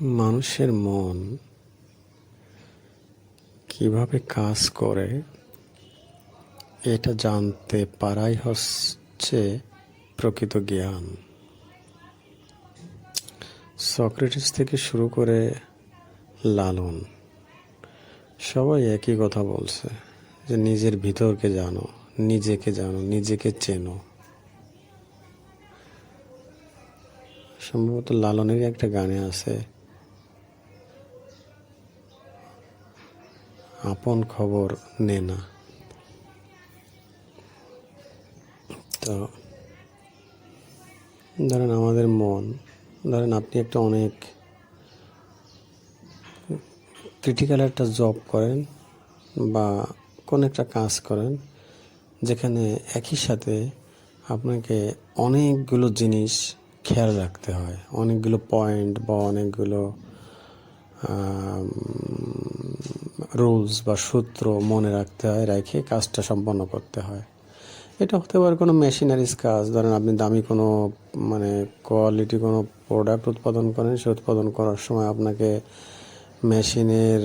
মানুষের মন কীভাবে কাজ করে, এটা জানতে পারাই হচ্ছে প্রকৃত জ্ঞান। সক্রেটিস থেকে শুরু করে লালন, সবাই একই কথা বলছে যে নিজের ভিতরকে জানো, নিজেকে জানো, নিজেকে চেনো। সম্ভবত লালনের একটা গানে আছে আপন খবর নে না। তো, ধরেন আমাদের মন, ধরেন আপনি একটা অনেক ক্রিটিক্যাল একটা জব করেন বা কোন একটা কাজ করেন, যেখানে একই সাথে আপনাকে অনেকগুলো জিনিস খেয়াল রাখতে হয়। অনেকগুলো পয়েন্ট বা অনেকগুলো রুলস বা সূত্র মনে রাখতে হয়, রেখে কাজটা সম্পন্ন করতে হয়। এটা হতে পারে কোনো মেশিনারিজ কাজ, ধরেন আপনি দামি কোনো মানে কোয়ালিটি কোনো প্রোডাক্ট উৎপাদন করেন, সে উৎপাদন করার সময় আপনাকে মেশিনের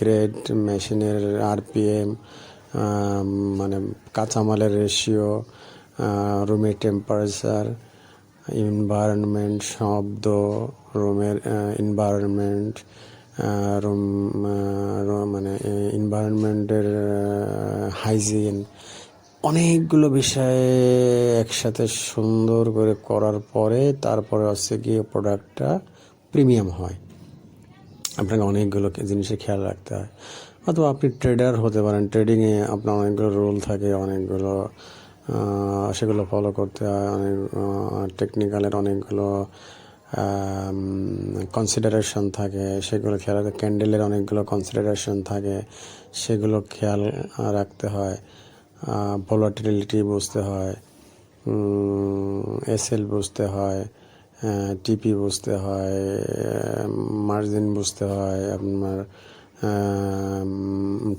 গ্রেড মেশিনের আরপিএম মানে কাঁচামালের রেশিও রুমের টেম্পারেচার এনভায়রনমেন্ট শব্দ রুমের এনভায়রনমেন্ট মানে এনভায়রনমেন্টের হাইজিন অনেকগুলো বিষয়ে একসাথে সুন্দর করে করার পরে তারপরে হচ্ছে গিয়ে প্রোডাক্টটা প্রিমিয়াম হয়। আপনাকে অনেকগুলো জিনিসের খেয়াল রাখতে হয়। অথবা আপনি ট্রেডার হতে পারেন ট্রেডিংয়ে আপনার অনেকগুলো রুল থাকে, অনেকগুলো সেগুলো ফলো করতে হয়, অনেক টেকনিক্যালের অনেকগুলো কনসিডারেশন থাকে, সেগুলো খেয়াল রাখতে ক্যান্ডেলের অনেকগুলো কনসিডারেশন থাকে, সেগুলো খেয়াল রাখতে হয় ভোলাটিলিটি বুঝতে হয় এসএল বুঝতে হয় টিপি বুঝতে হয় মার্জিন বুঝতে হয়, আপনার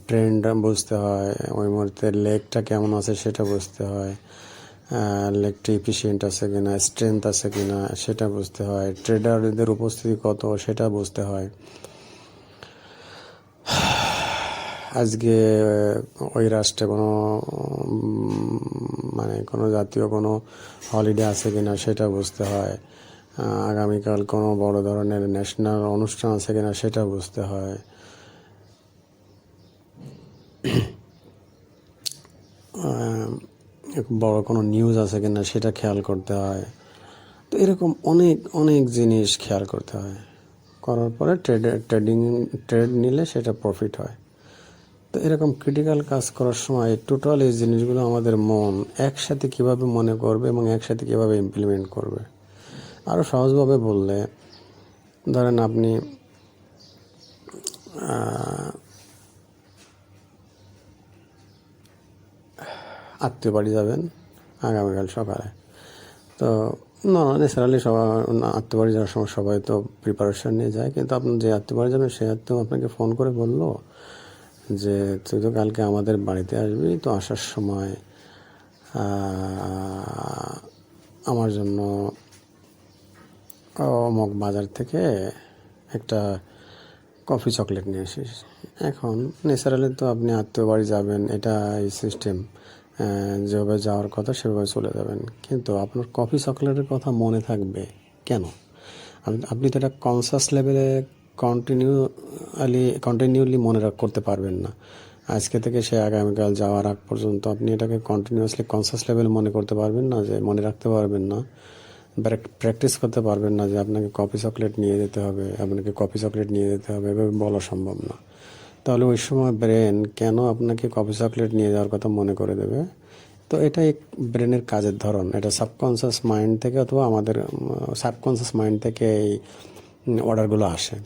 ট্রেন্ড বুঝতে হয়, ওই মুহূর্তে লেগটা কেমন আছে সেটা বুঝতে হয় লেগটা ইফিসিয়েন্ট আছে কিনা স্ট্রেংথ আছে কিনা, সেটা বুঝতে হয়। ট্রেডারদের উপস্থিতি কত, সেটা বুঝতে হয়। আজকে ওই রাষ্ট্রে কোনো মানে কোনো জাতীয় কোনো হলিডে আছে কিনা, সেটা বুঝতে হয়। আগামীকাল কোনো বড় ধরনের ন্যাশনাল অনুষ্ঠান আছে কিনা, সেটা বুঝতে হয়। বড় কোনো নিউজ আছে কিনা সেটা খেয়াল করতে হয়। তো এরকম অনেক অনেক জিনিস খেয়াল করতে হয়। করার পরে ট্রেড ট্রেডিং ট্রেড নিলে সেটা প্রফিট হয়। তো এরকম ক্রিটিক্যাল কাজ করার সময় টোটাল এই জিনিসগুলো আমাদের মন একসাথে কীভাবে মনে করবে এবং একসাথে কীভাবে ইমপ্লিমেন্ট করবে। আরও সহজভাবে বললে, ধরেন আপনি আত্মীয় বাড়ি যাবেন আগামীকাল সকালে। তো, না নেচারালি সবাই, আত্মীয় বাড়ি যাওয়ার সময় সবাই তো প্রিপারেশন নিয়ে যায়, কিন্তু আপনার যে আত্মীয় বাড়ি যাবেন, সেই আত্মীয় আপনাকে ফোন করে বলল যে, তুই তো কালকে আমাদের বাড়িতে আসবি, তো আসার সময় আমার জন্য অমক বাজার থেকে একটা কফি চকলেট নিয়ে আসিস এখন ন্যাচারালি তো আপনি আত্মীয় বাড়ি যাবেন, এটা এই সিস্টেম যেভাবে যাওয়ার কথা সেভাবে চলে যাবেন। কিন্তু আপনার কফি চকলেটের কথা মনে থাকবে কেন? আপনি তো এটা কনসাস লেভেলে কন্টিনিউয়ালি কন্টিনিউলি মনে রাখ, করতে পারবেন না। আজকে থেকে সে আগামীকাল যাওয়ার আগ পর্যন্ত আপনি এটাকে কন্টিনিউয়াসলি কনসাস লেভেল মনে করতে পারবেন না, যে মনে রাখতে পারবেন না। প্র্যাকটিস করতে পারবেন না যে আপনাকে কফি চকলেট নিয়ে যেতে হবে, আপনাকে কফি চকলেট নিয়ে যেতে হবে, এভাবে বলা সম্ভব না। তাহলে ওই সময় ব্রেন কেন আপনাকে কফি চকলেট নিয়ে যাওয়ার কথা মনে করে দেবে? তো এটা এক ব্রেনের কাজের ধরন। এটা সাবকনসিয়াস মাইন্ড থেকে অথবা আমাদের সাবকনসিয়াস মাইন্ড থেকে এই অর্ডারগুলো আসে।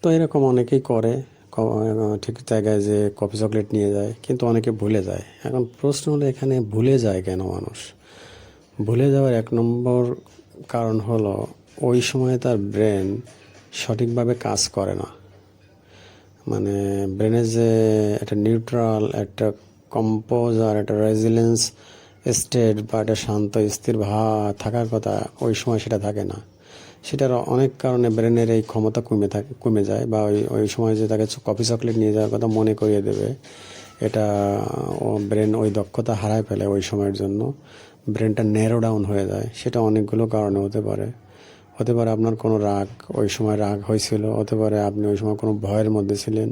তো এরকম অনেকেই করে ঠিক জায়গায় যে কফি চকলেট নিয়ে যায়, কিন্তু অনেকে ভুলে যায়। এখন প্রশ্ন হলো, এখানে ভুলে যায় কেন মানুষ? ভুলে যাওয়ার এক নম্বর কারণ হলো, ওই সময় তার ব্রেন সঠিকভাবে কাজ করে না। মানে ব্রেনের যে একটা নিউট্রাল একটা কম্পোজ আর একটা রেজিলেন্স স্টেট বা একটা শান্ত, স্থির ভা, থাকার কথা ওই সময় সেটা থাকে না। সেটার অনেক কারণে ব্রেনের এই ক্ষমতা কমে থাকে, কমে যায় বা ওই ওই সময় যে তাকে কফি চকলেট নিয়ে যাওয়ার কথা মনে করিয়ে দেবে, এটা, ও ব্রেন ওই দক্ষতা হারায় ফেলে ওই সময়ের জন্য। ব্রেনটা ন্যারো ডাউন হয়ে যায়, সেটা অনেকগুলো কারণে হতে পারে। হতে পারে আপনার কোনো রাগ, ওই সময় রাগ হয়েছিল, হতে পারে আপনি ওই সময় কোনো ভয়ের মধ্যে ছিলেন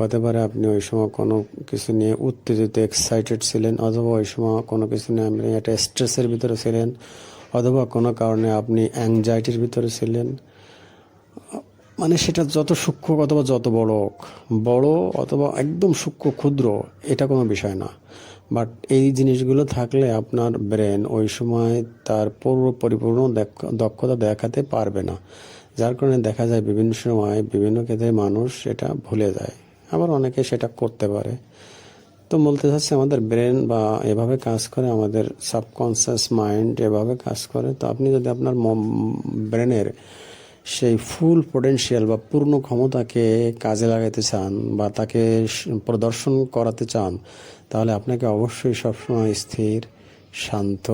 হতে পারে আপনি ওই সময় কোনো কিছু নিয়ে উত্তেজিত এক্সাইটেড ছিলেন, অথবা ওই সময় কোনো কিছু নিয়ে আপনি একটা স্ট্রেসের ভিতরে ছিলেন, অথবা কোনো কারণে আপনি অ্যাংজাইটির ভিতরে ছিলেন। মানে সেটা যত সূক্ষ্ম অথবা যত বড় হোক, বড় অথবা একদম সূক্ষ্ম ক্ষুদ্র, এটা কোনো বিষয় না। বাট এই জিনিসগুলো থাকলে আপনার ব্রেন ওই সময় তার পূর্ব পরিপূর্ণ দক্ষতা দেখাতে পারবে না। যার কারণে দেখা যায় বিভিন্ন সময় বিভিন্ন ক্ষেত্রে মানুষ এটা ভুলে যায়। আবার অনেকে সেটা করতে পারে। তো বলতে চাচ্ছি আমাদের ব্রেন বা এভাবে কাজ করে, আমাদের সাবকনসিয়াস মাইন্ড এভাবে কাজ করে, তো আপনি যদি আপনার ব্রেনের সেই ফুল পোটেনশিয়াল বা পূর্ণ ক্ষমতাকে কাজে লাগাতে চান বা তাকে প্রদর্শন করাতে চান, তাহলে আপনাকে অবশ্যই সবসময় স্থির, শান্ত,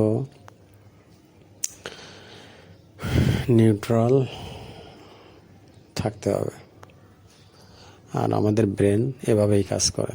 নিউট্রাল থাকতে হবে। আর আমাদের ব্রেন এভাবেই কাজ করে।